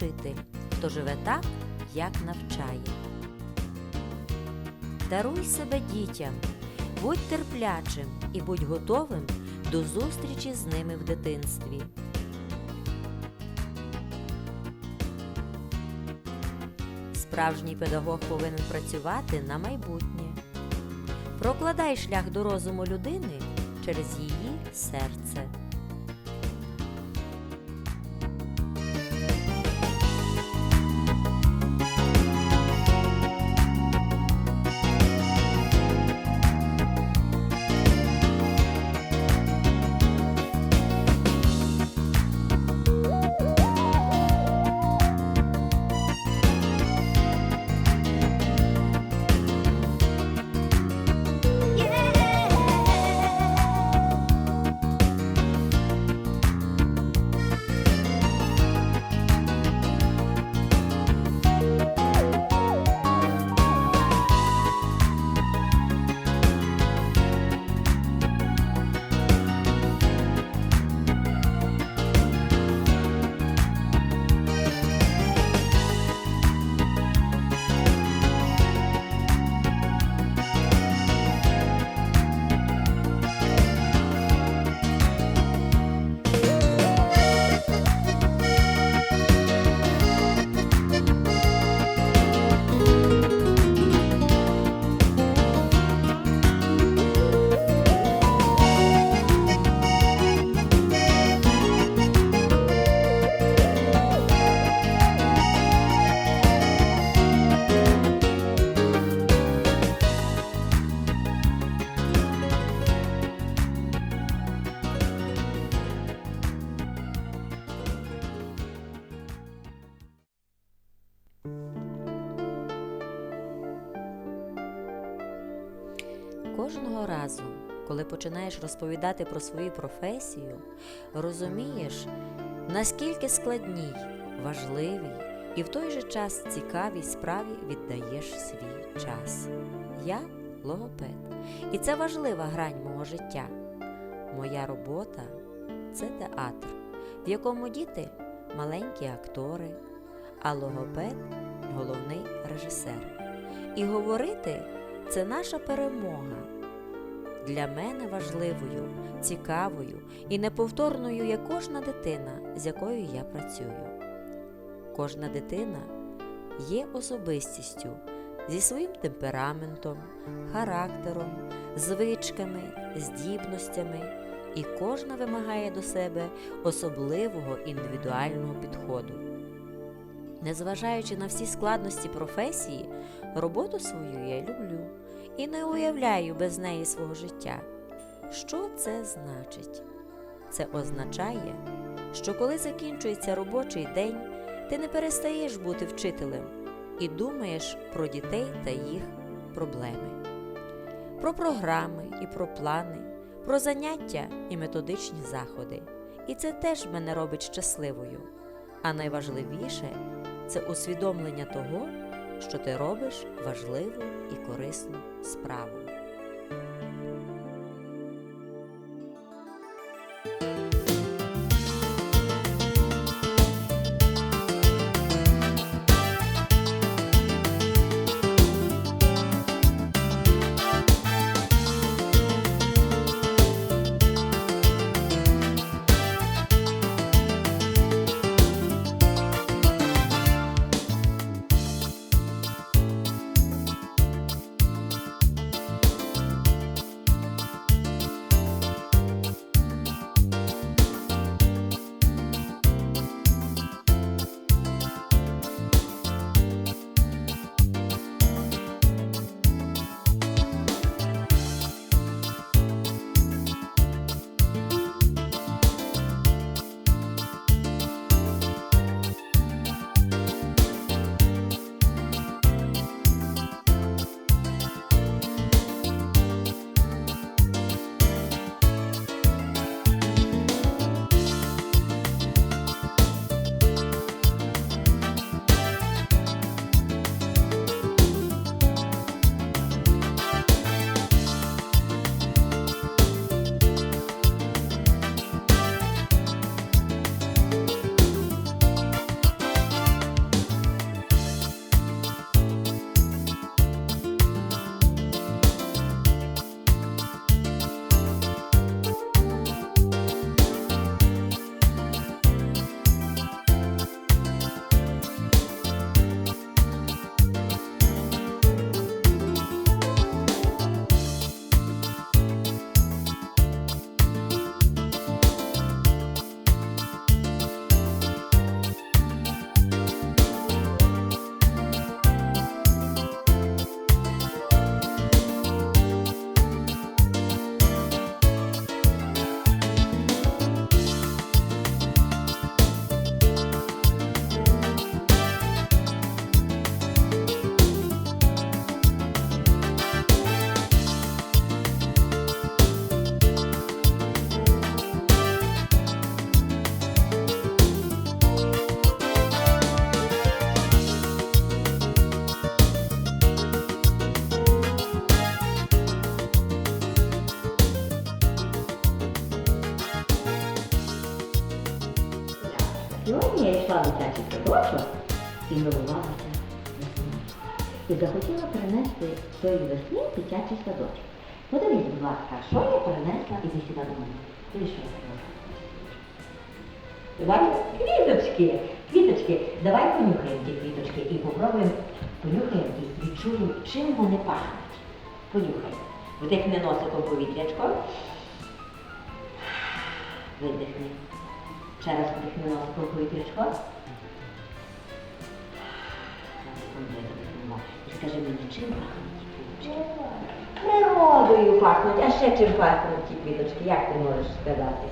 учитель, хто живе так, як навчає. Даруй себе дітям, будь терплячим і будь готовим до зустрічі з ними в дитинстві. Справжній педагог повинен працювати на майбутнє. Прокладай шлях до розуму людини через її серце. Починаєш розповідати про свою професію, розумієш, наскільки складній, важливій і в той же час цікавій справі віддаєш свій час. Я логопед, і це важлива грань мого життя. Моя робота це театр, в якому діти маленькі актори, а логопед головний режисер. І говорити це наша перемога. Для мене важливою, цікавою і неповторною є кожна дитина, з якою я працюю. Кожна дитина є особистістю зі своїм темпераментом, характером, звичками, здібностями, і кожна вимагає до себе особливого індивідуального підходу. Незважаючи на всі складності професії, роботу свою я люблю і не уявляю без неї свого життя. Що це значить? Це означає, що коли закінчується робочий день, ти не перестаєш бути вчителем і думаєш про дітей та їх проблеми, про програми і про плани, про заняття і методичні заходи. І це теж мене робить щасливою. А найважливіше це усвідомлення того, що ти робиш важливу і корисну справу. Тої весни дитячий садочок. Подивись, будь ласка, що я перенесла і сюди до мене. Ти що я Ти бачиш? Квіточки, квіточки. Давай понюхаємо ті квіточки і попробуємо понюхаємо і відчуємо, чим вони пахнуть. Понюхай. Вдихни носиком повітрячко. Видихни. Ще раз вдихни носиком повітрячко. Скажи мені, чим ті квіточки? Природою пахнуть, а ще чим пахнуть ті квіточки, як ти можеш сказати?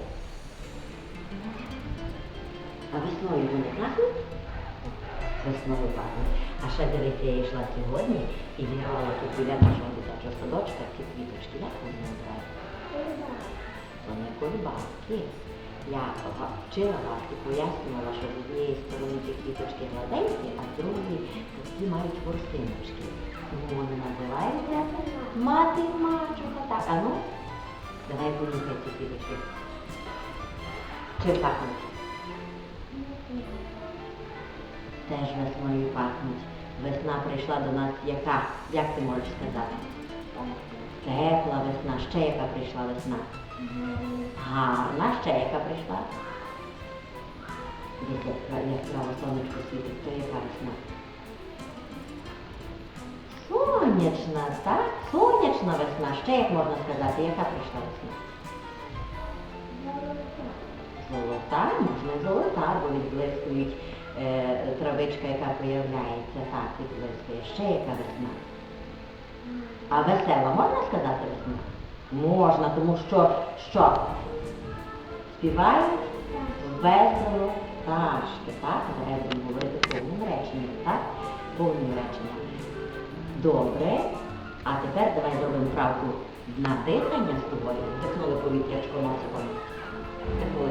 А весною вони пахнуть? Весною пахнуть. А ще дивися, я йшла сьогодні і зіграла тут біля нашого дитячого садочка ці квіточки. Як вони називаються? Вони кульбабки. Я вчила вас і пояснювала, що з однієї сторони ці квіточки гладенькі, а з другої такі мають ворсиночки. Вони називаються мати мачуха. Так, а ну, давай понюхай ці квіточки. Чим пахнуть? Теж весною пахнуть. Весна прийшла до нас яка? Як ти можеш сказати? Тепла весна. Ще яка прийшла весна? Гарна, ще яка прийшла? Десь як яскраво сонечко світить, то яка весна? Сонячна, так? Сонячна весна. Ще як можна сказати, яка прийшла весна? Золота, можна золота, бо відблискують е, травичка, яка появляється, так, відблискує. Ще яка весна? А весела можна сказати весна? Можна, тому що що? Співають весело пташки, так? Будемо говорити повним реченням, так? Повним реченням. Добре. А тепер давай зробимо правку на дихання з тобою. Вдихнули повітрячко носиком. Вдихнули.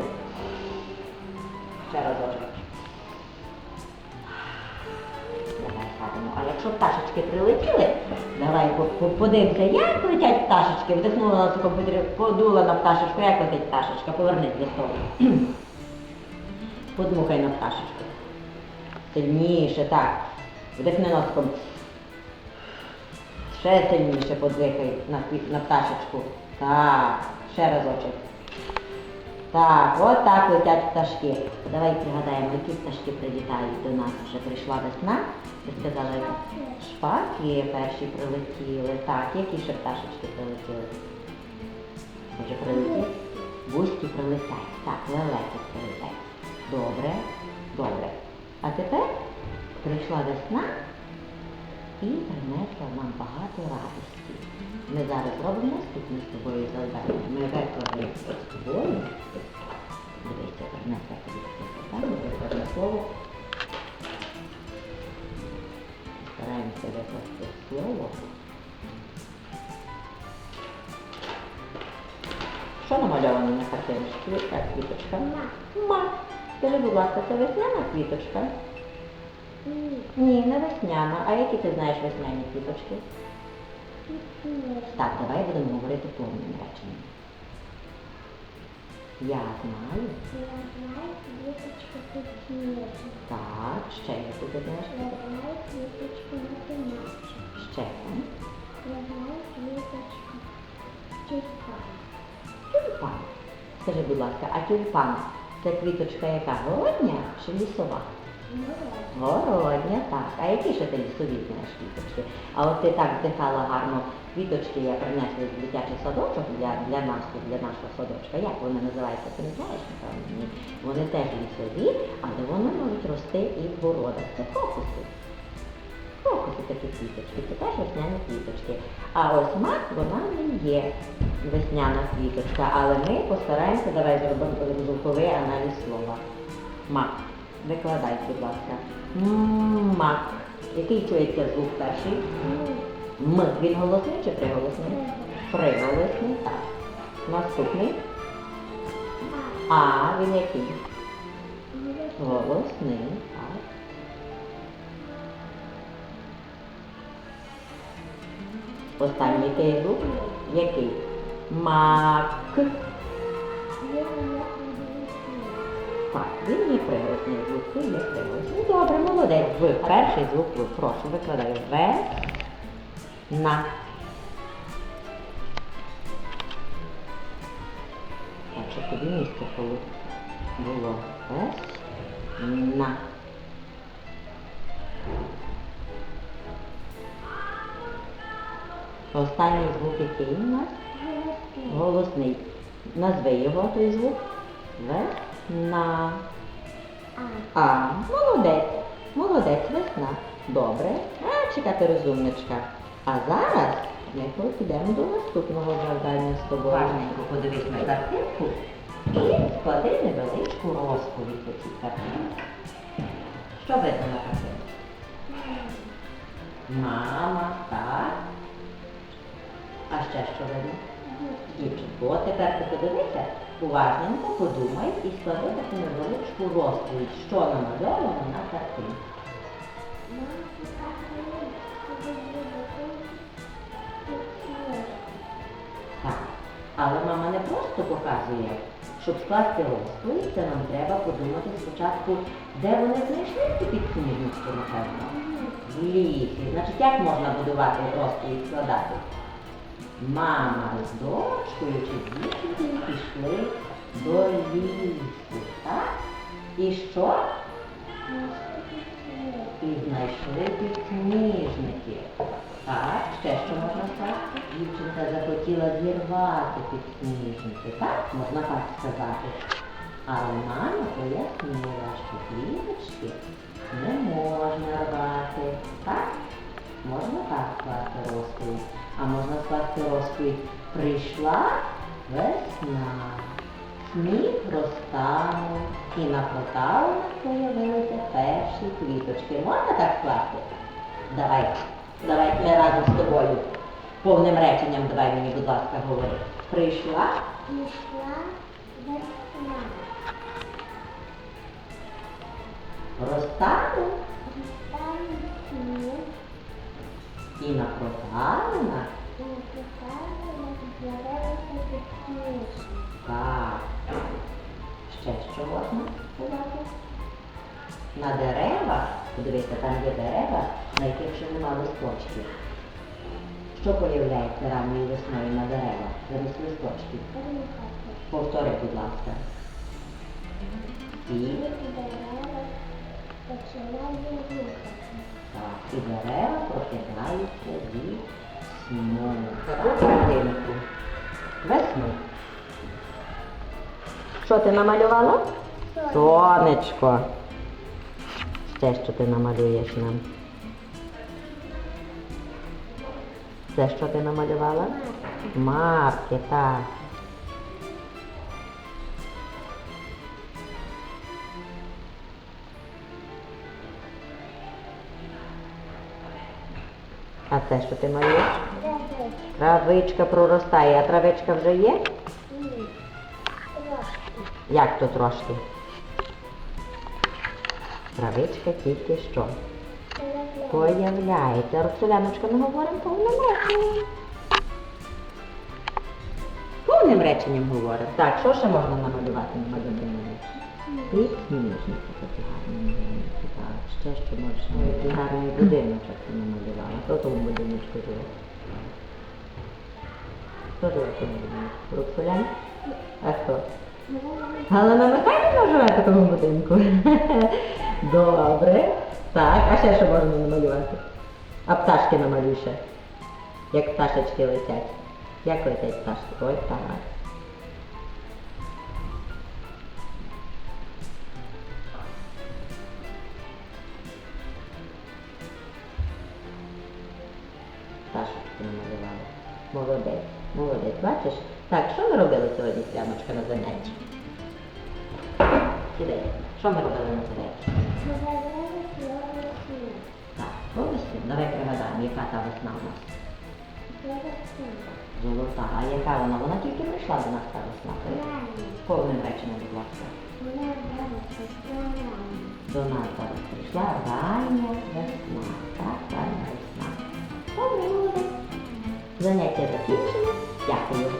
Ще разочок. Давай садимо. А якщо пташечки прилетіли, давай по- по- подивимося, як летять пташечки. Вдихнула носиком подула на пташечку, як летить пташечка, повернись до столу. Подмухай на пташечку. Сильніше, так. Вдихни носиком. Ще сильніше подихай на, на пташечку. Так, ще разочок. Так, от так летять пташки. Давай пригадаємо, які пташки прилітають до нас. Вже прийшла весна. Ви сказали, шпаки перші прилетіли. Так, які ще пташечки прилетіли? Може прилетіли? Бузьки прилетять. Так, лелеки прилетять. Добре, добре. А тепер прийшла весна і принесла нам багато радості. Ми зараз робимо наступне з тобою завдання. Ми викладемо з тобою. Дивися, принесла тобі завдання, слово. Стараємося викласти слово. Що намальовано на картиночці? Яка квіточка? Ма. Скажи, будь ласка, це весняна квіточка? Ні, не весняна. А які ти знаєш весняні квіточки? Так, давай будемо говорити повним реченням. Я знаю. Так, ще яку ти знаєш? Ще. Тюльпан. Скажи, будь ласка, а тюльпан це квіточка яка? Городня чи лісова? Городня, так. А які ще ти лісові знаєш квіточки? А от ти так вдихала гарно квіточки, я принесла в дитячий садочок для, для нас, для нашого садочка. Як вони називаються? Ти не знаєш, напевно? Ні. Вони теж лісові, але вони можуть рости і в городах. Це крокуси. Крокуси такі квіточки, це теж весняні квіточки. А ось мак, вона не є весняна квіточка, але ми постараємося, давай зробимо звуковий аналіз слова. Мак. Викладай, будь ласка. Мак. Який чується звук перший? М. Він голосний чи приголосний? Приголосний, так. Наступний. А, він який? Голосний, так. Останній який звук? Який? Мак. Він є приголосний звук, це є приголосний. Ну, добре, молодець. В. Перший звук В. Прошу, викладаю. В. На. Так, щоб тобі місце було. Вес. На. Останній звук який у нас? Голосний. Назви його той звук. Весна. А, молодець. Молодець, весна. Добре. А, чекати розумничка. А зараз ми підемо до наступного завдання з тобою. Важненько подивись на картинку і склади невеличку розповідь по цій картинці. Що видно на картинці? Мама, так. А ще що видно? Дівчинку, от тепер ти подивися, уважненько подумай і склади таку невеличку розповідь, що намальовано на картинці. Так. Але мама не просто показує, щоб скласти розповідь, це нам треба подумати спочатку, де вони знайшли цю підсніжницю, напевно. В лісі. Значить, як можна будувати розповідь складати? Мама з дочкою чи з пішли до лісу, так? І що? І знайшли підсніжники. Так, ще що можна сказати? Дівчинка захотіла зірвати підсніжники, так? Можна так сказати. Але мама пояснила, що квіточки не можна рвати. Так? Можна так скласти розповідь. А можна скласти розповідь. Прийшла весна. Сніг розтанув і на проталинах появилися перші квіточки. Можна так скласти? Давай, давай ми разом з тобою. Повним реченням давай мені, будь ласка, говори. Прийшла Пішла весна, розтанув там сніг, і на проталинах. і покажемо, з'явилися підсніжки. Так. Ще що можна сказати? На деревах, подивіться, там є дерева, на яких ще нема листочків. Що появляється ранньою весною на деревах? Замість листочків. Повтори, будь ласка. І, починає рухати. так, і дерева прокидаються від сну. Таку картинку. Весну. Що ти намалювала? Сонечко. Ще що ти намалюєш нам? Це що ти намалювала? Марки, так. А це що ти малюєш? Травичка. Проростає, а травичка вже є? Як то трошки? Травичка тільки що. Появляється. Роксоляночка, ми говоримо повним реченням. Повним реченням говоримо. Так, що ще можна намалювати на малюнку? Підсніжники такі гарні малюнки. Так, ще що можеш. Який гарний будиночок ти намалювала. Хто тому будиночку живе? Хто живе в тому будиночку? Роксолян? А хто? Галина Михайлівна живе в такому будинку. Добре. Так, а ще що можна намалювати? А пташки намалюй. Як пташечки летять. Як летять пташки? Ой, так. Пташечки намалювала. Молодець, молодець. Бачиш? Так, що ми робили сьогодні, Прямочка, на занятті? Сідай. Що ми робили на занятті? Так, повністю. Давай пригадаємо, яка та весна у нас. Золота. А яка вона? Вона тільки прийшла до нас та весна. Повним реченням, будь ласка. До нас зараз прийшла рання весна. Заняття закінчено. Дякую.